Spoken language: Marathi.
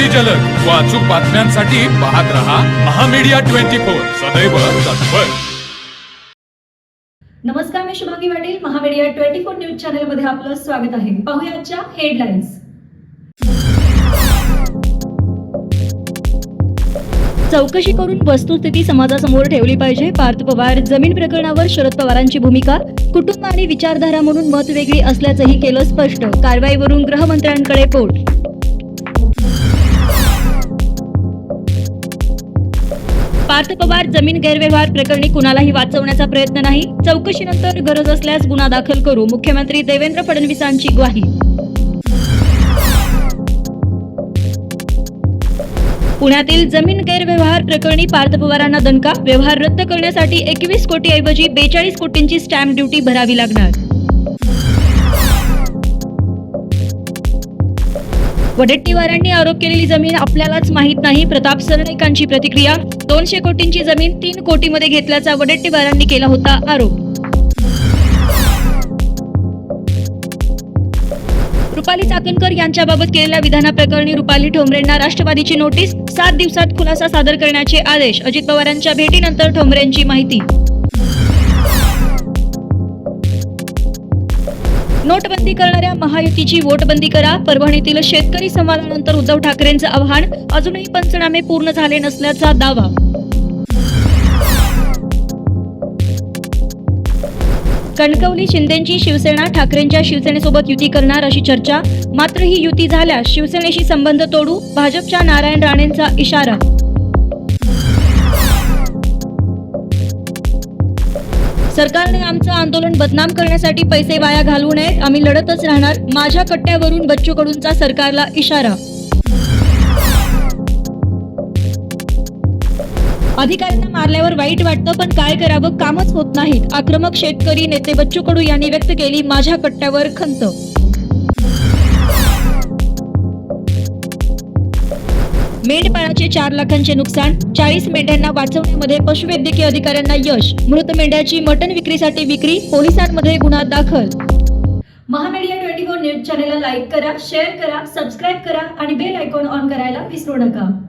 अगदी जलद व अचूक बातम्यांसाठी पाहत रहा महामीडिया ट्वेंटी फोर. सदैव तत्पर. नमस्कार मी Shubhangi Patil. Mahamedia twenty four news चॅनलमध्ये आपलं स्वागत आहे. पाहूया आजच्या हेडलाईन्स. चौकशी करून वस्तुस्थिती समाजासमोर ठेवली पाहिजे. पार्थ पवार जमीन प्रकरणावर शरद पवारांची भूमिका कुटुंब आणि विचारधारा म्हणून मत वेगळी असल्याचंही केलं स्पष्ट. कारवाईवरून गृहमंत्र्यांकडे पोट पार्थ पवार जमीन गैरव्यवहार प्रकरणी कुणालाही वाचवण्याचा प्रयत्न नाही. चौकशीनंतर गरज असल्यास गुन्हा दाखल करू मुख्यमंत्री देवेंद्र फडणवीसांची ग्वाही. पुण्यातील जमीन गैरव्यवहार प्रकरणी पार्थ पवारांना दणका व्यवहार रद्द करण्यासाठी एकवीस कोटीऐवजी बेचाळीस कोटींची स्टॅम्प ड्युटी भरावी लागणार. वडेट्टीवारांनी आरोप केलेली जमीन आपल्यालाच माहीत नाही. प्रताप सरनाईकांची प्रतिक्रिया दोनशे कोटींची जमीन तीन कोटीमध्ये घेतल्याचा वडेट्टीवारांनी केला होता आरोप. रुपाली चाकणकर यांच्याबाबत केलेल्या विधानाप्रकरणी रुपाली ठोंबरेंना राष्ट्रवादीची नोटीस सात दिवसात खुलासा सादर करण्याचे आदेश अजित पवारांच्या भेटीनंतर ठोंबरेंची माहिती. नोटबंदी करणाऱ्या महायुतीची वोटबंदी करा. परभणीतील शेतकरी संवादानंतर उद्धव ठाकरेंचं आव्हान. अजूनही पंचनामे पूर्ण झाले नसल्याचा दावा. कणकवली शिंदेची शिवसेना ठाकरेंच्या शिवसेनेसोबत युती करणार अशी चर्चा. मात्र ही युती झाल्यास शिवसेनेशी संबंध तोडू भाजपच्या नारायण राणेंचा इशारा. सरकारने आमचं आंदोलन बदनाम करण्यासाठी पैसे वाया घालवू नयेत. आम्ही लढतच राहणार. माझ्या कट्ट्यावरून बच्चू कडूंचा सरकारला इशारा. अधिकाऱ्यांना मारल्यावर वाईट वाटतं पण काय करावं? कामच होत नाहीत. आक्रमक शेतकरी नेते बच्चू कडू यांनी व्यक्त केली माझ्या कट्ट्यावर खंत. मेंढपाळाचे चार लाखांचे नुकसान चाळीस मेंढ्यांना वाचवण्यामध्ये पशुवैद्यकीय अधिकाऱ्यांना यश मृत मेंढ्याची मटण विक्रीसाठी विक्री पोलिसांमध्ये गुन्हा दाखल. महामेडिया ट्वेंटी फोर न्यूज चॅनेलला लाईक करा शेअर करा सबस्क्राईब करा आणि बेल आयकॉन ऑन करायला विसरू नका.